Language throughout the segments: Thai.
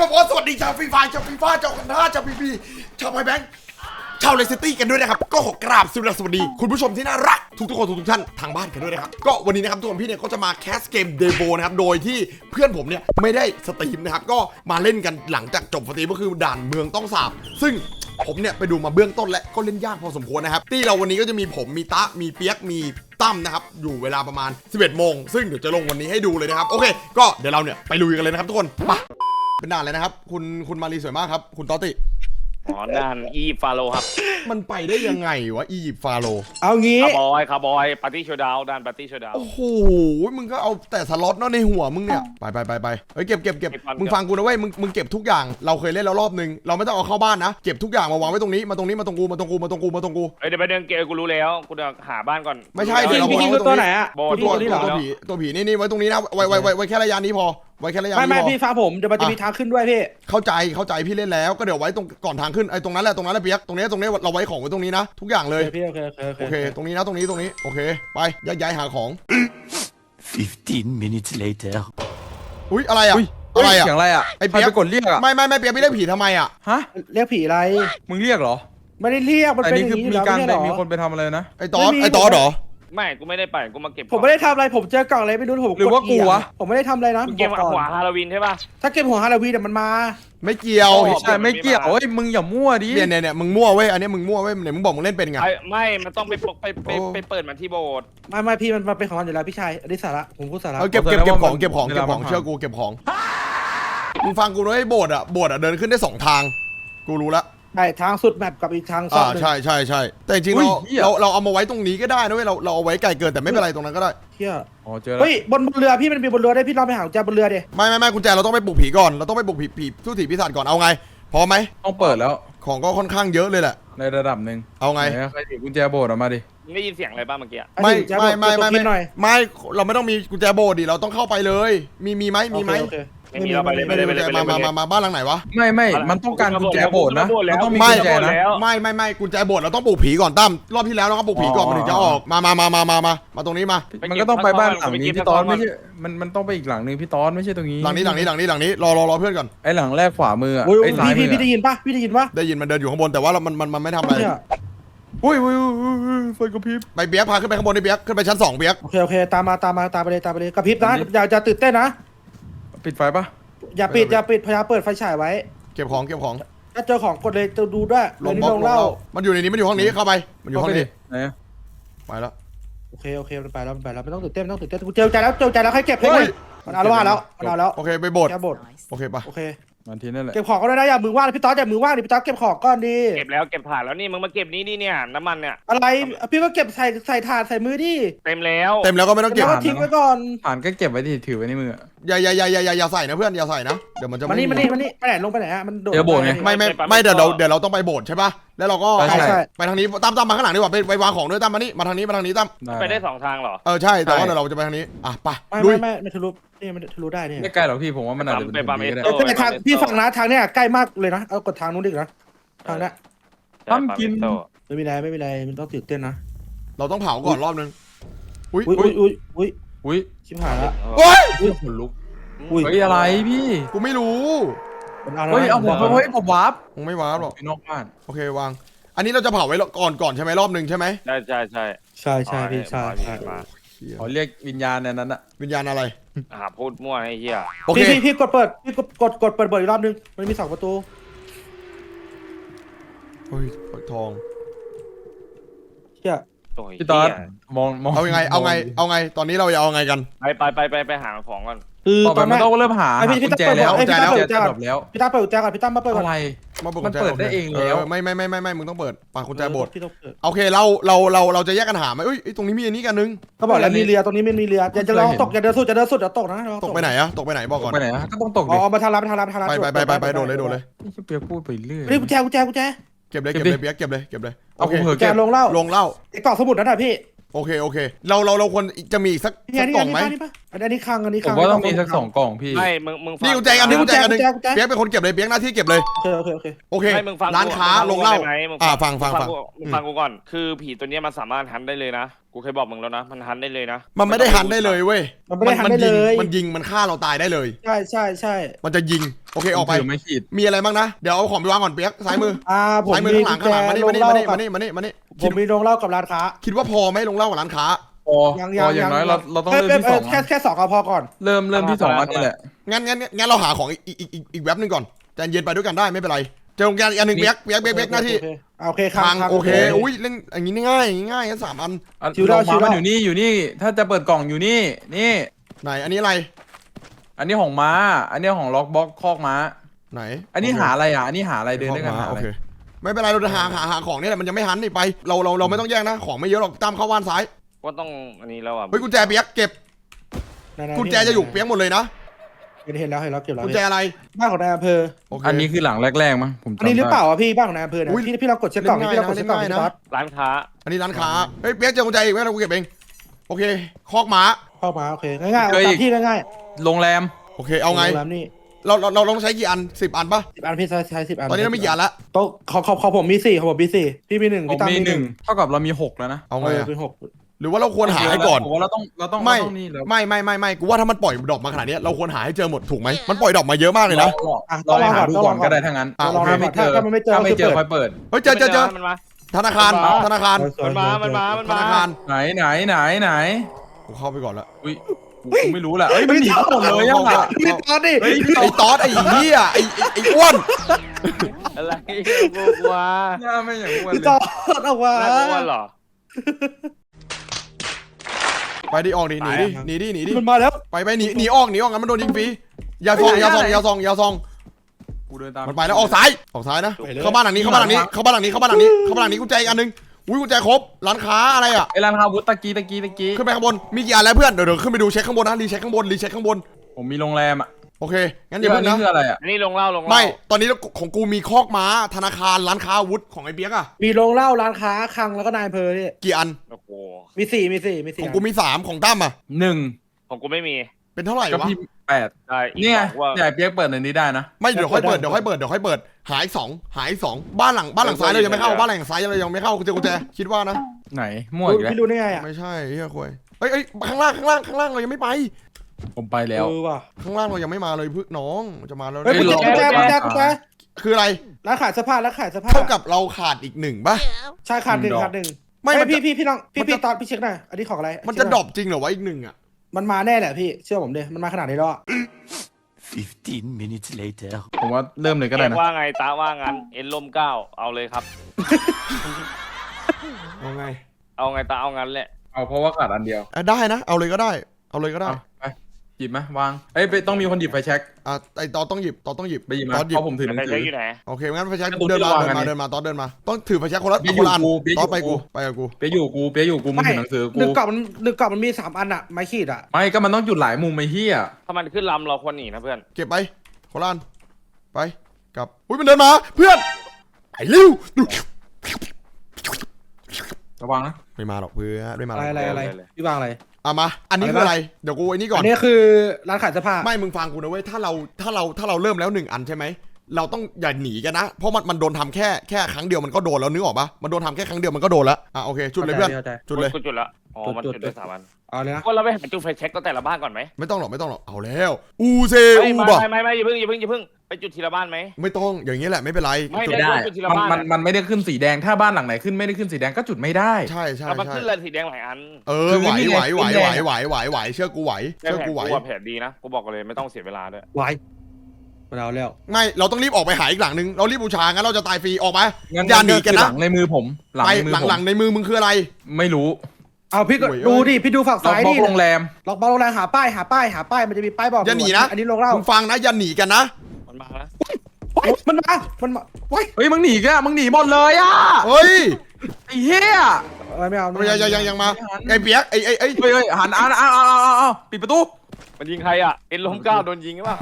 ครับผมสวัสดีชาวฟีฟร์ชาวฟีฟร์ชาวกันท่าชาวพีพีชาวไพแบงค์ชาวเลสตี้กันด้วยนะครับ ก็ขอกราบสวัสดี คุณผู้ชมที่น่ารัก ทุกๆคนทุกๆท่านทางบ้านกันด้วยนะครับ ก็วันนี้นะครับทุกคนพี่เนี่ยก็จะมาแคสเกมเดโบนะครับ โดยที่เพื่อนผมเนี่ยไม่ได้สตรีมนะครับ ก็มาเล่นกันหลังจากจบสตรีมก็คือด่านเมืองต้องสาบ ซึ่งผมเนี่ยไปดูมาเบื้องต้นและก็เล่นยากพอสมควรนะครับ ที่เราวันนี้ก็จะมีผมมีตะมีเปียกมีตั้มนะครับ อยู่เวลาประมาณ 11โมงซึ่งเดี๋ยวจะลงวันนี้ให้ดูเลยนะครับโอเค ก็เดี๋ยวเราเนี่ยไปลุยกันเลยนะครับทุกคนไป เป็นด่านเลยนะครับ คุณคุณมารีสวยมากครับ คุณตอติ อ๋อด้านอีฟาโลครับมันไปได้ยังไงวะอียิปต์ฟาโรห์เอางี้ คาร์บอยคาร์บอยปาร์ตี้โชว์ดาวด้านปาร์ตี้โชว์ดาวโอ้โหมึงก็เอาแต่สล็อตเนาะในหัวมึงเนี่ยไปไปไปไปเฮ้ยเก็บเก็บเก็บเก็บก่อนมึงฟังกูนะเว้ยมึงมึงเก็บทุกอย่างเราเคยเล่นแล้วรอบนึงเราไม่ต้องเอาเข้าบ้านนะเก็บทุกอย่างมาวางไว้ตรงนี้มาตรงนี้มาตรงกูมาตรงกูมาตรงกูมาตรงกู เอ้ยเดี๋ยวไปเดินเกมกูรู้แล้ว กูจะหาบ้านก่อน ไม่ใช่รู้เดี๋ยวเราแล้วพี่คิงวางไว้คือตัวไหนอะโบตัวที่ตัวตัวตัวแล้วผีตัวผีนี่นี่ไว้ตรงนี้นะไว้ไว้ไว้ไว้แค่ระยะนี้พอ ไว้แค่ระยะไม่นี้ไม่พอพี่ฟังผมเดี๋ยวมันจะมีทางขึ้นด้วยพี่ เข้าใจเข้าใจพี่เล่นแล้วก็เดี๋ยวไว้ตรงก่อนทางขึ้นไอ้ตรงนั้นแหละตรงนั้นแหละเปียกตรงนี้ตรงนี้เราไว้ของไว้ตรงนี้นะ ทุกอย่างเลยโอเคพี่โอเคโอเคโอเค ตรงนี้นะตรงนี้ตรงนี้โอเคไปย้ายย้ายหาของ 15 minutes later. อุ้ยอะไรอะอุ้ยอะไรอะ เสียงอะไรอะไอ้ใครเปี๊ยกไปกดเรียกอะไม่ไม่ไม่เปียกพี่เรียกผีทำไมอะฮะเรียกผีอะไรมึงเรียกเหรอไม่ได้เรียกมันอันเป็นอนี้ย่างคือนี้อยู่มีแล้วการไม่ไปใช่เหรมีอคนไปทำอะไรนะไอ้ตอสไม่มี ไอ้ตอสเหรอ ไม่กูไม่ได้ไปกูมาเก็บผมไม่ได้ทำอะไรผมเจอกล่องอะไรไม่รู้ผมหรือว่ากูวะ ผมไม่ได้ทำอะไรนะมึผงมเกมบอกก่อนหัวฮาโลวีนใช่ป่ะ ถ้าเกมหัวฮาโลวีนเดี๋ยวมันมา ไม่เกี่ยวโอ้ไม่ใช่ไม่เกี่ยวไม่มาเอ้ยมึงอย่ามั่วดิเนี่ยเนี่ยเนี่ยมึงมั่วเว้ยอันนี้มึงมั่วเว้ยเนี่ยมึงบอกมึงเล่นเป็นไงไอ้ไม่ มันต้องไปปกไปไปโอ้ไปเปิดมันที่โบสถ์ไม่ไม่พี่มันมันเป็นของมันอยู่แล้วพี่ชายอันนี้สาระผมพูดสาระเอาเก็บเก็บเก็บของเก็บของเก็บของเชื่อกูเก็บของมึงฟังกูนะไอ้โบสถ์อะโบสถ์อะเดินขึ้นได้สองทาง กูรู้ละใช่ทางสุดแมปกับอีกทางซออ่ากหนึ่ง ใช่ใช่ใช่แต่จริงๆเราเราเราเอามาไว้ตรงนี้ก็ได้นะเว้ยเราเราเอาไว้ไกลเกินแต่ไม่เป็นไรตรงนั้นก็ได้ เที่ยอ๋อเจอแล้วเฮ้ยบนบนเรือพี่มันมีบนเรือได้พี่ลองไปหากุญแจบนเรือดิไม่ไม่ไม่กุญแจเราต้องไปปลุกผีก่อนเราต้องไปปลุกผีผีทุติพิศาจก่อนเอาไงพร้อมไหมต้องเปิดแล้วของก็ค่อนข้างเยอะเลยแหละ ในระดับหนึ่งเอาไง หนใครถือกุญแจโบสถ์ออกมาดิมึงได้ยินเสียงอะไรบ้างเมื่อกี้อะไม่กุญแจไม่ไม่ตัวไม่พินหน่อยไม่เราไม่ต้องมีกุญแจโบสถ์ดิเราต้องเข้าไปเลย มีมีไหมมีไหมโอเคโอเค ไม่มีเราไปเลยไม่ไปเลได้ยไปกุญเลยแจไปเลยมามามามาบ้านหลังไหนวะไม่ไม่มันต้องการกุญแจโบสถ์นะกูโบสถ์แล้วมันต้องมีไม่กุญแจนะ แล้ว ไม่ไม่ไม่กุญแจโบสถ์เราต้องปลุกผีก่อนตั้มรอบที่แล้วเราก็ปลุกผีก่อนอ๋อ มันถึงจะออกมามามามามามามาตรงนี้มามันก็ต้องไปบ้านหลังไปนี้เก็บพี่ตอนไปเก็บไม่ใช่มันมันต้องไปอีกหลังหนึงพี่ตอนไม่ใช่ตรงนี้หลังนี้หลังนี้หลังนี้หลังนี้รอรอรอเพื่อนก่อนไอ้หลังแรกขวามืออะโอ้ยไอ้ซ้ายพี่มืพี่อพี่ได้ยินปะพี่ได้ยินปะได้ยินมันเดินอยู่ข้างบนแต่ว่าเรามันมันมันไม่ทำอะไรเนี่ยอุ้ยอุ้ยอุ้ยอุ้ยไฟกระพริบไปเปียกพาขึ้นไปข้างบนดิเปียกขึ้นไปชั้นสองเปียกโอเคโอเคตามมาตามมาตามไปเลยตามไปเลยกระพริบนะอย่าอย่าตื่นเต้นนะ ปิดไฟปะอย่าปิดอย่าปิดพยายามเปิดไฟฉายไว้ เก็บของเก็บของถ้าเจอของกดเลยจะดูด้วยลเลงยนี่บล็อกลงลงเล่าเล่ามันอยู่ในนี้มันอยู่ห้องนี้เข้าไป มันอยู่ห้องนี้ไหนอะไปแล้วโอเคโอเคมันไปแล้วมันไปแล้วไม่ต้องตื่นเต้นไม่ต้องตื่นเต้นกูเจอใจแล้วเจอใจแล้วให้เก็บให้เฮ้เลยยมันเอาละว่าแล้วมันเอาแล้วโอเคไปโบสถ์แกบดโอเคปะโอเคมันทีนั่นแหละเก็บของก็ได้นะอย่ามือว่างนะพี่ต๊อดอย่ามือว่างดิพี่ต๊อดเก็บของก่อนดีเก็บแล้วเก็บผ่านแล้วนี่มึงมาเก็บนี้นี่เนี่ยน้ำมันเนี่ยอะไรพี่ก็เก็บใส่ใส่ถาดใส่มือดิเต็มแล้ว เต็มแล้วก็ไม่ต้องเก็บแล้วก็ทิ้งไว้ก่อนผ่านก็เก็บไว้ดิถือไว้ในมืออะอย่าอย่าอย่าอย่าอย่าอย่าใส่นะเพื่อนอย่าใส่นะเดี๋ยวมันจะมาไม่นี่มานี่มานี่ไปไหนลงไปไหนฮะมันโดดเดี๋ยวโบสถ์ไง ไม่ไม่ไม่เดี๋ยวเราเดี๋ยวเราต้องไปโบสถ์ใช่ปะแล้วเราก็ใช่ใช่ ไปทางนี้ตั้มตั้มมาข้างหลังดีกว่าไปไปวางของด้วยตั้มมานี่มาทางนี้มาทางนี้ตั้มไปได้สองทางเหรอ เออใช่แต่ว่าใช่เดี๋ยวเราจะไปทางนี้อะไปไม่ลุไม่ยไม่ไม่ทะลุนี่มันทะลุได้เนี่ยไม่ไกลหรอกพี่ผมว่ามันอาจจะเป็นไปปั๊มตรงนี้ก็ได้เอแต่ทางพี่ฝั่งนะทางเนี้ยใกล้มากเลยนะเอากดทางนู้นดินะทางเนี้ยปั๊มกินโต้ไม่มีไรไม่มีไรมันต้องตื่นเต้นนะเราต้องเผาก่อนรอบนึงอุ้ยอุ้ยอุ้ยอุ้ยอุ้ยอุ้ย ชิบหายละโอ้ยขนลุกอุ้ยเฮ้ยอะไรพี่กูไม่รู้มันเอาละเฮ้ยเอาผมเฮ้ยผมวาร์ปมึงไม่ว้าหรอกไปนอกบ้านโอเควาง อันนี้เราจะเผาไว้ก่อนก่อนใช่ไหมรอบนึงใช่ไหมใช่ใช่ใช่ใช่ใช่พี่ใช่ใช่มาเหี้ยขอเรียกวิญญาณในนั้นอะวิญญาณอะไรหาพูดมั่วให้เหี้ยโอเคพี่พี่พี่กดเปิดพี่กดกดกดเปิดเปิดอีกรอบนึงมันมีสองประตูเฮ้ยปักทองเชี่ย โอ้ยพี่ตอนเหี้ยมองมองเอายังไง เอาไง เอาไง ตอนนี้เราจะเอาไงกัน ไปไปไปไปไปหาของก่อนคือต่อไปตอนมัแรนกต้องเริ่มหาไอ้หาพี่กุญแจพี่แล้วตั้กุมญเปิดแจไอ้พี่ตั้มเปิดจะจบแล้วพี่ตาเปิดกุญแจก่อนพี่ตั้มมาเปิดก่อนอะไร มาบอกมันกุญแจเปิดก่อได้เองแล้ว ไม่ไม่ไม่ไม่ไม่มึงต้องเปิดปากกุญแจโบสถ์พี่ต้องเปิดโอเคเราเราเราเราจะแยกกันหาไหมเอ้ยเอ้ยตรงนี้มีอันนี้กันนึงเขาบอกแล้วมีเรือตรงนี้มันมีเรืออย่าจะลองตกอย่าเดินสุดอย่าเดินสุดอย่าตกนะระวังตกไปไหนอะตกไปไหนบอกก่อนไปไหนอะก็ต้องตกอ๋ดิอมาทางลับมาทางลับมาทางลับไปไปไปไปไปโดดเลยโดดเลยนี่เปียกพูดไปเรื่อยนี่กุญแจกุญแจกุญแจ เก็บเลยเก็เก็บบดิเลยเปียกเก็บเลยเก็บเลยเอาโอเคกูเผื่อกุญแจเก็บลงเล่าลงเหล่าไอ้กล่องสมุดนั่นน่ะพี่โอเคโอเค เราเราเราควรจะมีอีกสักนี่สักนี่กล่องไหมนี่ป่ะอันนี้คังอันนี้ผคังมว่าต้องมีสักสองกล่องพี่ ไม่มึงมึงฟัง นี่กุญแจอันนี้กุญแจอันหนึงกุญแจกุญแจเปียกเป็นคนเก็บเลยเปียกหน้าที่เก็บเลยโอเคโอเคโอเค โอเคไม่มึงฟังร้านค้ามึลงเหล้าได้ไหมมึอ่าฟังฟังฟัง กูมึงฟังกูก่อน คือผีตัวเนี้ยมันสามารถหันได้เลยนะ กูเคยบอกมึงแล้วนะ มันหันได้เลยนะมันไม่ได้หันได้เลยเว้ยมันไม่ได้หันได้ยิเลงยมันยิงมันฆ่าเราตายได้เลย ใช่ใช่ใช่มันจะยิงโอเคออกไป ถืไม่ขีดมีอะไรบ้างนะ เดี๋ยวเอาของไปวางก่อนเปียกซ้ายมืออ่าผมซ้ายมือมีข้างหลักุงญข้างแจหลังมานี่ลมางนี่เหมาล้านี่กับมานี่มานี่มานี่ผคิดมมีโรงเหล้ากับร้านค้า คิดว่าพอไหมลงเหล่ากับร้านค้า พอยังพออย่างน้อยเราเราต้องเริ่มที่สองแค่แค่สองก็พอก่อน เริ่มเริ่มที่สองอันนี่แหละงั้นงั้นงั้นเราหาของอีกอีกอีกอีกแว็บหนึงก่อนใจเย็นไปด้วยกันได้ไม่เป็นไร เจอโรงแรมอีกอันหนึ่งเปียกเปียกเปียกเปียกหน้าที่โอเคคังทางคังโอเคอุ้ยเล่นอย่างนี้ง่ายอย่างนี้ง่ายกันสามอันอันชิวได้ลงชิมาวได้ มันอยู่นี่อยู่นี่ ถ้าจะเปิดกล่องอยู่นี่ นี่ ไหนอันนี้อะไรอันนี้ของม้า อันนี้ของล็อกบ็อกคอกม้า ไหนอันนี้หาอะไรอะ อันนี้หาอะไรเดินด้วยกันหาโออะไรเคไม่เป็นไรเราจะหาหาหาของนี่แหละมันยังไม่หันนี่ไปเราเราเราไม่ต้องแย่งนะของไม่เยอะหรอกตามเข้าบ้านซ้ายก็ต้องอันนี้แล้วอะเฮ้ยกุญแจเปียกเก็บ ไหนๆกุญแจจะอยู่เปียกหมดเลยนะ เห็นเห็นแล้วเห็นแล้วเก็บแล้วกุญแจอะไร บ้านของนายอำเภอโอเค อันนี้คือหลังแรกๆมั้งผมจำอันนี้หรือได้เปล่าวะพี่บ้านของนายอำเภอเนี่ยอุ๊ยพี่พี่เรากดเช็คกล่องเล่นพี่เรากดง่ายนะเช็คกล่องเล่นพี่ง่ายนะต๊อดร้านค้า อันนี้ร้านค้า เฮ้ยเปียกเจอกุญแจอีกไหมเรากูเก็บเอง โอเค คอกม้าเข้ามาโอเคง่ายๆเอาตามพี่ง่ายโรงแรมโอเค ๆเอาไง โรงแรมนี่เราเราเราต้องใช้กี่อันสิบอันปะสิบอันพี่ใช้ใช้สิบอันตอนนี้เราไม่กี่อันละ โต๊ะของของของผมมีสี่ของผมมีสี่พี่มีหนึ่งผมพี่ตั้มมีมีหหนึ่นึ่งงเท่ากับเรามีหกแล้วนะ เอาเอไงออะเป็นหก หรือว่าเราควรหาให้ก่อน ผมว่าเราต้องเราต้องไม่ เราต้องนี่แล้วไม่ไม่ไม่ไม่กูว่าถ้ามันปล่อยดอกมาขนาดเนี้ยเราควรหาให้เจอหมดถูกไหมมันปล่อยดอกมาเยอะมากเลยนะอะเราต้องลองหาก่อนดูต้องลก่ออนงก่ก็อนได้ทั้งนั้นอะลองโอเคดูก่อนถ้าถ้ามันไม่เจอถ้าไม่เจอก็ค่อยเปิด เฮ้ยเจอเจอเจอมันมา ธนาคารมันมาธนาคารสวยๆมันมา มันมา มันธมานาคารไหนไหนไหนไหนกูเข้าไปก่อนละอุ้ยกูไม่รู้แหละเอ้ยมันหนีหมดเลยยังอะพี่ต๊อดดิเฮ้ยไอ้ตอสไอ้เหี้ยไอ้ไอ้ไอ้อ้วนอะไรกูกลัวหน้าไม่อย่างอ้วนพี่เลต๊อยดเอาวะน่ากลัวเหรอ ไปดิออกดิหนีดิหนีดิหนีดิมันมาแล้ว ไปไปหนีหนีออกหนีออกงั้นมันโดนยิงฟรีอย่าซองอย่าซองอย่าซองอย่าซองกูเดินตามมันไปแล้วออกซ้ายออกซ้ายนะเข้าบ้านหลังนี้เข้าบ้านหลังนี้เข้าบ้านหลังนี้เข้าบ้านหลังนี้เข้าบ้านหลังนี้กุญแจอีกอันหนึงอุ้ยกุญแจครบร้านค้าอะไรอะไอ้ร้านค้าวุฒิตะกี้ตะกี้ตะกี้ขึ้นไปข้างบนมีกี่อันแล้วเพื่อนเดี๋ยวเดี๋ยวขึ้นไปดูเช็คข้างบนนะรีเช็คข้างบนรีเช็คข้างบนผมมีโรงแรมอะ โอเค งั้นอย่าเพิ่งนี่นะคืออะไรอะ อันนี้ลงเหล้าลงเหล้าไม่ตอนนี้ของกูมีคอกม้า ธนาคาร ร้านค้าอาวุธของไอ้เปียกอะมีโรงเหล้าร้านค้าคังแล้วก็นายอำเภอนี่กี่อัน โอ้โหมีสี่มีสี่มีขสี่องกูมีสามของตั้มอะหนึ่งของกูไม่มีเป็นเท่าไหร่ก็วะพี่แปดใช่อีกเนี่ยสองว่าเนี่ยเปียกเปิดในนี้ได้นะ ไม่เดี๋ยวค่อยเปิด เดี๋ยวค่อยเปิด เดี๋ยวค่อยเปิด หายสอง หายสอง บ้านหลัง บ้านหลังซ้ายเรายังไม่เข้า บ้านหลังซ้ายเรายังไม่เข้ากูเจอกุญแจคิดว่านะ ไหนมั่วอีกแล้วพี่รู้ได้ไงอะไม่ใช่เฮียคุยเอ้ยเอ้ยข้างล่าง ข้างล่าง ข้างล่างเรายังไม่ไป ผมไปแล้ว เออว่ะข้างล่างเรายังไม่มาเลยพึ่น้องจะมาแล้วเฮ้ยไม่กุญแจลงกุญแจกุญแจกุญแจคืออะไรร้านขายเสื้อผ้าร้านขายเสื้อผ้าเท่ากับเราขาดอีกหนึ่งป่ะ ใช่ขาดหนึ่งดอกขาดหนึ่งไม่ไม่มันจะพี่พี่พี่ลองพี่มันจะพี่ตอนพี่เช็คหน่อยอันนี้ของอะไร มันจะดรอปจริงเหรอวะอีกหนึ่งอะมันมาแน่แหละพี่เชื่อผมดิมันมาขนาดนี้แล้วอะ15 minutes later. ผมว่าเริ่มเลยก็ได้เอ็นะว่าไงตาว่างั้นเอ็นลมเก้าเอาเลยครับ เอาไง เอาไงตาเอางั้นแหละ เอาเพราะว่าขาดอันเดียวอะได้นะ เอาเลยก็ได้ เอาเลยก็ได้เอาไป หยิบไหมวางเอ้ยไปต้องมีคนหยิบไฟแช็กอะไอตอนต้องหยิบตอนต้องหยิบไปหยิบมาตอนหยิบเพราะผมถือหนังแต่สืใช้ออยู่ไหนโอเคงั้นไฟแช็กงั้นเดินมาผมเดินจะวางมาอันนี้เดินมาตอนเดินมาต้องถือไฟแช็กคนละเปี๊ยกคนละอันอยู่กูเปี๊ยกตอนไปอยู่กู กูไปกับกูเปียกอยู่กูเปียกอยู่กูมึงไม่ถือหนังสือหกูนึ่งกล่องมันหนึ่งกล่องมันมีสามอันอะไม้ขีดอะไม่ก็มันต้องจุดหลายมุมไอ้เหี้ยถ้ามันขึ้นลำเราควรหนีนะเพื่อน เก็บไปคนละอันไปกลับอุ้ยมันเดินมาเพื่อนไอ้ริ้วระวังนะไม่มาหรอกเพื่อนไม่มาหอะรไรอกอะไรอะไรพี่วางอะไรเอามา อันนี้คืออะไร เดี๋ยวกูไอ้นี่ก่ออันนนี้คือร้านขายเสื้อผ้า ไม่ มึงฟังกูนะเว้ย ถ้าเรา ถ้าเรา ถ้าเราเริ่มแล้วหนึ่งอันใช่ไหม เราต้องอย่าหนีกันนะ เพราะมันมันโดนทำแค่แค่ครั้งเดียวมันก็โดนแล้วนึกออกปะมันโดนทำแค่ครั้งเดียวมันก็โดนแล้วอะโอเคจุดเลยเพื่อนข้าใจจุดเลยกูจุดละอ๋อมันจุดจุดจุดได้สามอันเอาเลยนะว่าเราไปหาจุดไฟเช็คก็แต่ละบ้านก่อนไหมไม่ต้องหรอกไม่ต้องหรอกเอาแล้วอูเซไม่อูไม่บะไม่ไม่ไม่อย่าเพิ่งอย่าเพิ่งอย่าเพิ่งไปจุดทีละบ้านไหมไม่ต้องอย่างนี้แหละไม่เป็นไรไม่จุดได้ได้จุดทีละมันบ้านมันมันไม่ได้ขึ้นสีแดงถ้าบ้านหลังไหนขึ้นไม่ได้ขึ้นสีแดงก็จุดไม่ได้ใช่ใช่แล้วมันใช่ขึ้นเลยสีแดงหลายอันเออคือไหวนี่ไหวไงไหวขึ้นไหวแดงไหวไหวไหวเชื่อกูไหวแค่เชื่อแผนกูไหวกูว่าแผนดีนะกูบอกกันเลยไม่ต้องเสียเวลาด้วยไว้ มันเอาแล้ว ไม่เราต้องรีบออกไปหาอีกหลังนึง เรารีบบูชางั้นเราจะตายฟรีออกมางั้นอย่าหนีกันคือหนะลังในมือผม หลังไปในมือหลังผมหลังในมือมึงคืออะไร ไม่รู้เอาพี่ก็โอ้ย ดูดิพี่ดูฝั่งล็อกซ้ายบล็อดิกโรงแรม ล็อกบอลโรงแรมหาป้ายหาป้ายหาป้ายมันจะมีป้ายบอกอย่าหนีนะอันนี้โรงเหล้ามึงฟังนะอย่าหนีกันนะมันมาแล้วว้ายมันมามันมาว้ายเฮ้ยมึงหนีกันมึงหนีหมดเลยอะเฮ้ยไอ้เหี้ยอะไรไม่เอายังยังยังยังมาไอ้เปียกไอ้ไอ้ไอ้เฮ้ยเฮ้ยหันอ่านอ่านอ่านอ่านปิดประตูมันยิงใครอะ เอ็นลมเก้าโดนยิงหรือเปล่า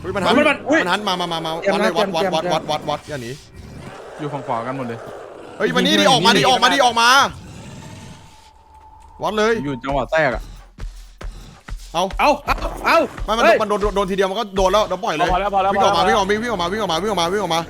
เฮ้ยมันหันมันหันมามามามาวัดเลยวัดวัดวัดวัดวัดวัดอย่าหนีอยู่ฝั่งขวากันหมดเลย เฮ้ยมานี่ดิออกมาดิออกมาดิออกมา วัดเลย อยู่จังหวะแทรกอะเอาเอาเอาเอาไม่มันเฮ้ยมันโดนโดนโดนทีเดียวมันก็โดนแล้วเดี๋ยวปล่อยเลยพอแล้วพอแล้ววิ่งออกมาพอแล้ว วิ่งออกมาวิ่งออกมาวิ่งออกมาวิ่งออกมาวิ่งออกมา